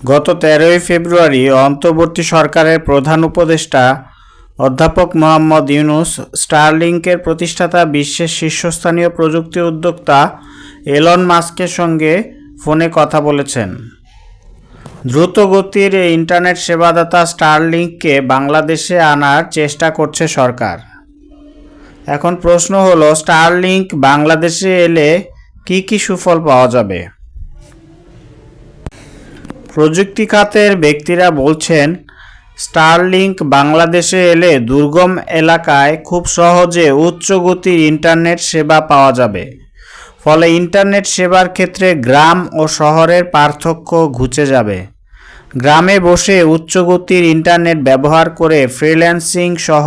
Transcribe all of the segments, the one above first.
গত তেরোই ফেব্রুয়ারি অন্তর্বর্তী সরকারের প্রধান উপদেষ্টা অধ্যাপক মোহাম্মদ ইউনুস স্টারলিংকের প্রতিষ্ঠাতা বিশ্বের শীর্ষস্থানীয় প্রযুক্তি উদ্যোক্তা এলন মাস্কের সঙ্গে ফোনে কথা বলেছেন। দ্রুত গতির ইন্টারনেট সেবাদাতা স্টারলিংককে বাংলাদেশে আনার চেষ্টা করছে সরকার। এখন প্রশ্ন হলো, স্টারলিংক বাংলাদেশে এলে কি কি সুফল পাওয়া যাবে? প্রযুক্তি খাতের ব্যক্তিরা বলছেন, স্টারলিংক বাংলাদেশে এলে দুর্গম এলাকায় খুব সহজে উচ্চ গতির ইন্টারনেট সেবা পাওয়া যাবে। ফলে ইন্টারনেট সেবার ক্ষেত্রে গ্রাম ও শহরের পার্থক্য ঘুচে যাবে। গ্রামে বসে উচ্চ গতির ইন্টারনেট ব্যবহার করে ফ্রিল্যান্সিং সহ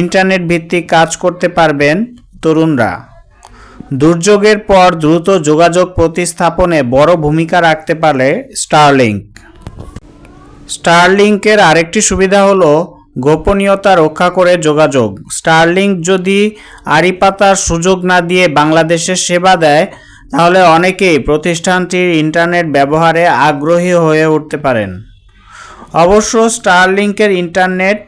ইন্টারনেট ভিত্তিক কাজ করতে পারবেন তরুণরা। দুর্যোগের পর দ্রুত যোগাযোগ প্রতিস্থাপনে বড় ভূমিকা রাখতে পারে স্টারলিংক। স্টারলিংকের আরেকটি সুবিধা হলো গোপনীয়তা রক্ষা করে যোগাযোগ। স্টারলিংক যদি আড়িপাতার সুযোগ না দিয়ে বাংলাদেশের সেবা দেয়, তাহলে অনেকেই প্রতিষ্ঠানটির ইন্টারনেট ব্যবহারে আগ্রহী হয়ে উঠতে পারেন। অবশ্য স্টারলিংকের ইন্টারনেট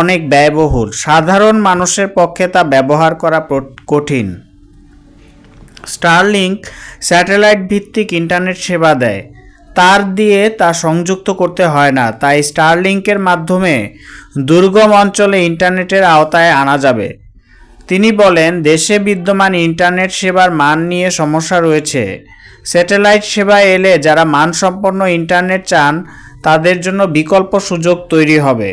অনেক ব্যয়বহুল। সাধারণ মানুষের পক্ষে তা ব্যবহার করা কঠিন। স্টারলিংক স্যাটেলাইট ভিত্তিক ইন্টারনেট সেবা দেয়। তার দিয়ে তা সংযুক্ত করতে হয় না, তাই স্টারলিংকের মাধ্যমে দুর্গম অঞ্চলে ইন্টারনেটের আওতায় আনা যাবে। তিনি বলেন, দেশে বিদ্যমান ইন্টারনেট সেবার মান নিয়ে সমস্যা রয়েছে। স্যাটেলাইট সেবা এলে যারা মানসম্পন্ন ইন্টারনেট চান, তাদের জন্য বিকল্প সুযোগ তৈরি হবে।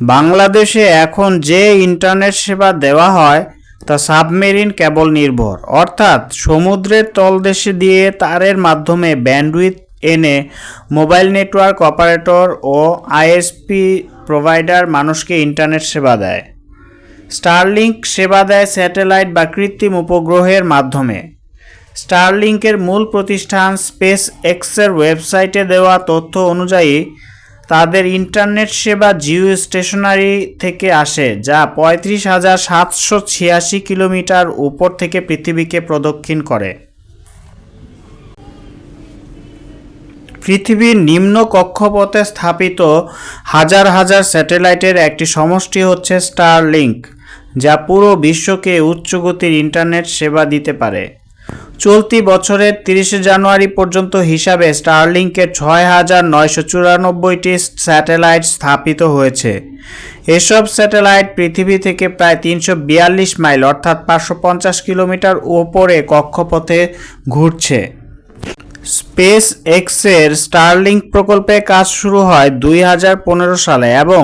বাংলাদেশে এখন যে ইন্টারনেট সেবা দেওয়া হয় তা সাবমেরিন কেবল নির্ভর। অর্থাৎ সমুদ্রের তলদেশে দিয়ে তারের মাধ্যমে ব্যান্ডউইথ এনে মোবাইল নেটওয়ার্ক অপারেটর ও আইএসপি প্রোভাইডার মানুষকে ইন্টারনেট সেবা দেয়। স্টারলিংক সেবা দেয় স্যাটেলাইট বা কৃত্রিম উপগ্রহের মাধ্যমে। স্টারলিংকের মূল প্রতিষ্ঠান স্পেস এক্সের ওয়েবসাইটে দেওয়া তথ্য অনুযায়ী তাদের ইন্টারনেট সেবা জিও স্টেশনারি থেকে আসে, যা পঁয়ত্রিশ হাজার সাতশো ছিয়াশি কিলোমিটার উপর থেকে পৃথিবীকে প্রদক্ষিণ করে। পৃথিবীর নিম্ন কক্ষপথে স্থাপিত হাজার হাজার স্যাটেলাইটের একটি সমষ্টি হচ্ছে স্টারলিংক, যা পুরো বিশ্বকে উচ্চ গতির ইন্টারনেট সেবা দিতে পারে। চলতি বছরের তিরিশে জানুয়ারি পর্যন্ত হিসাবে স্টারলিংকের ছয় হাজার নয়শো চুরানব্বইটি স্যাটেলাইট স্থাপিত হয়েছে। এসব স্যাটেলাইট পৃথিবী থেকে প্রায় তিনশো বিয়াল্লিশ মাইল, অর্থাৎ পাঁচশো পঞ্চাশ কিলোমিটার উপরে কক্ষপথে ঘুরছে। স্পেস এক্সের স্টারলিংক প্রকল্পে কাজ শুরু হয় দুই হাজার পনেরো সালে এবং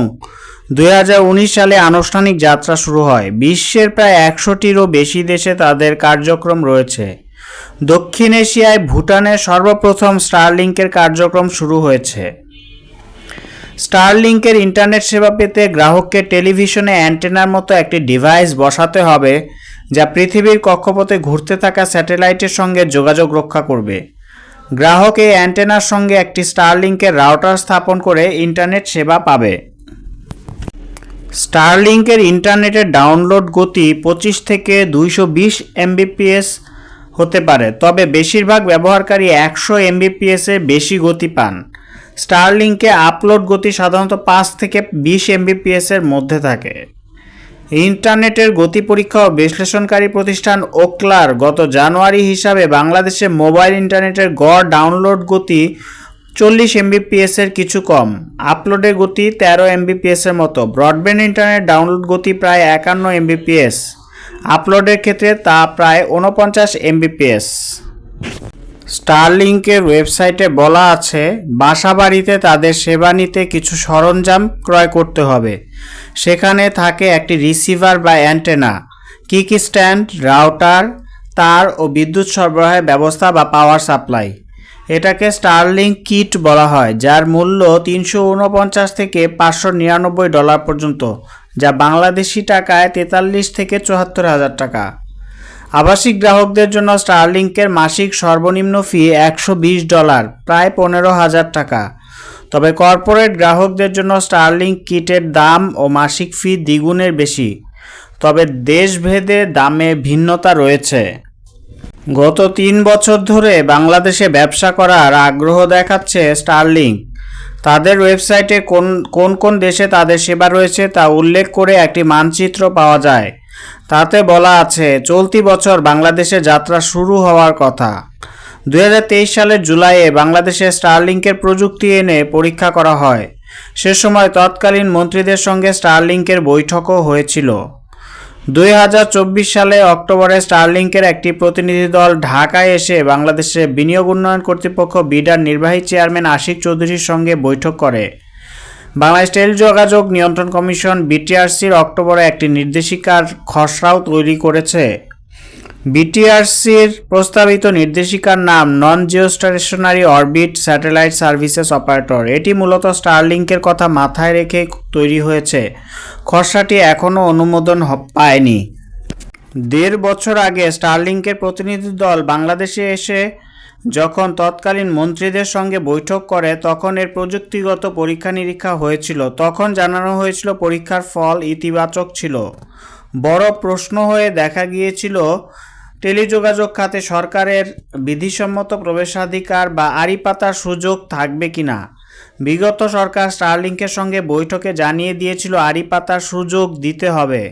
দুই হাজার উনিশ সালে আনুষ্ঠানিক যাত্রা শুরু হয়। বিশ্বের প্রায় একশোটিরও বেশি দেশে তাদের কার্যক্রম রয়েছে। দক্ষিণ এশিয়ায় ভুটানে সর্বপ্রথম স্টারলিংকের কার্যক্রম শুরু হয়েছে। স্টারলিংকের ইন্টারনেট সেবা পেতে গ্রাহককে টেলিভিশনে অ্যান্টেনার মতো একটি ডিভাইস বসাতে হবে, যা পৃথিবীর কক্ষপথে ঘুরতে থাকা স্যাটেলাইটের সঙ্গে যোগাযোগ রক্ষা করবে। গ্রাহক এই অ্যান্টেনার সঙ্গে একটি স্টারলিংকের রাউটার স্থাপন করে ইন্টারনেট সেবা পাবে। স্টারলিংকের ইন্টারনেটের ডাউনলোড গতি পঁচিশ থেকে দুইশো বিশ এমবিপিএস হতে পারে, তবে বেশিরভাগ ব্যবহারকারী একশো এমবিপিএস এর বেশি গতি পান। স্টারলিংকে আপলোড গতি সাধারণত পাঁচ থেকে বিশ এমবিপিএস এর মধ্যে থাকে। ইন্টারনেটের গতি পরীক্ষা ও বিশ্লেষণকারী প্রতিষ্ঠান ওকলার গত জানুয়ারি হিসাবে বাংলাদেশে মোবাইল ইন্টারনেটের গড় ডাউনলোড গতি চল্লিশ এমবিপিএস এর কিছু কম। আপলোডের গতি তেরো এমবিপিএস এর মতো। ব্রডব্যান্ড ইন্টারনেট ডাউনলোড গতি প্রায় একান্ন এমবিপিএস আপলোডের ক্ষেত্রে তা প্রায় উনপঞ্চাশ এমবিপিএস স্টারলিংকের ওয়েবসাইটে বলা আছে, বাসাবাড়িতে তাদের সেবা নিতে কিছু সরঞ্জাম ক্রয় করতে হবে। সেখানে থাকে একটি রিসিভার বা অ্যান্টেনা কিক স্ট্যান্ড রাউটার তার ও বিদ্যুৎ সরবরাহের ব্যবস্থা বা পাওয়ার সাপ্লাই এটাকে স্টারলিংক কিট বলা হয়, যার মূল্য তিনশো উনপঞ্চাশ থেকে পাঁচশো নিরানব্বই ডলার পর্যন্ত, যা বাংলাদেশি টাকায় তেতাল্লিশ থেকে চুয়াত্তর হাজার টাকা। আবাসিক গ্রাহকদের জন্য স্টারলিংকের মাসিক সর্বনিম্ন ফি একশো বিশ ডলার, প্রায় পনেরো হাজার টাকা। তবে কর্পোরেট গ্রাহকদের জন্য স্টারলিংক কিটের দাম ও মাসিক ফি দ্বিগুণের বেশি। তবে দেশভেদে দামে ভিন্নতা রয়েছে। গত তিন বছর ধরে বাংলাদেশে ব্যবসা করার আগ্রহ দেখাচ্ছে স্টারলিংক তাদের ওয়েবসাইটে কোন কোন কোন দেশে তাদের সেবা রয়েছে তা উল্লেখ করে একটি মানচিত্র পাওয়া যায়। তাতে বলা আছে, চলতি বছর বাংলাদেশে যাত্রা শুরু হওয়ার কথা। দু হাজার তেইশ সালের জুলাইয়ে বাংলাদেশে স্টারলিংকের প্রযুক্তি এনে পরীক্ষা করা হয়। সে সময় তৎকালীন মন্ত্রীদের সঙ্গে স্টারলিংকের বৈঠকও হয়েছিল। দুই হাজার চব্বিশ সালে অক্টোবরে স্টারলিংকের একটি প্রতিনিধি দল ঢাকায় এসে বাংলাদেশে বিনিয়োগ উন্নয়ন কর্তৃপক্ষ বিডার নির্বাহী চেয়ারম্যান আশিক চৌধুরীর সঙ্গে বৈঠক করে। বাংলাদেশ টেল যোগাযোগ নিয়ন্ত্রণ কমিশন বিটিআরসির অক্টোবরে একটি নির্দেশিকার খসড়াও তৈরি করেছে। বিটিআরসির প্রস্তাবিত নির্দেশিকার নাম non geostationary orbit satellite services operator এটি মূলত স্টারলিংকের কথা মাথায় রেখে তৈরি হয়েছে। খসড়াটি এখনও অনুমোদন পায়নি। দেড় বছর আগে স্টারলিংকের প্রতিনিধি দল বাংলাদেশে এসে যখন তৎকালীন মন্ত্রীদের সঙ্গে বৈঠক করে, তখন এর প্রযুক্তিগত পরীক্ষা নিরীক্ষা হয়েছিল। তখন জানানো হয়েছিল পরীক্ষার ফল ইতিবাচক ছিল। বড় প্রশ্ন হয়ে দেখা গিয়েছিল টেলিযোগাযোগ খাতে সরকারের বিধিসম্মত প্রবেশাধিকার বা আড়ি পাতার সুযোগ থাকবে কি না? বিগত সরকার স্টারলিংকের সঙ্গে বৈঠকে জানিয়ে দিয়েছিল আড়ি পাতার সুযোগ দিতে হবে।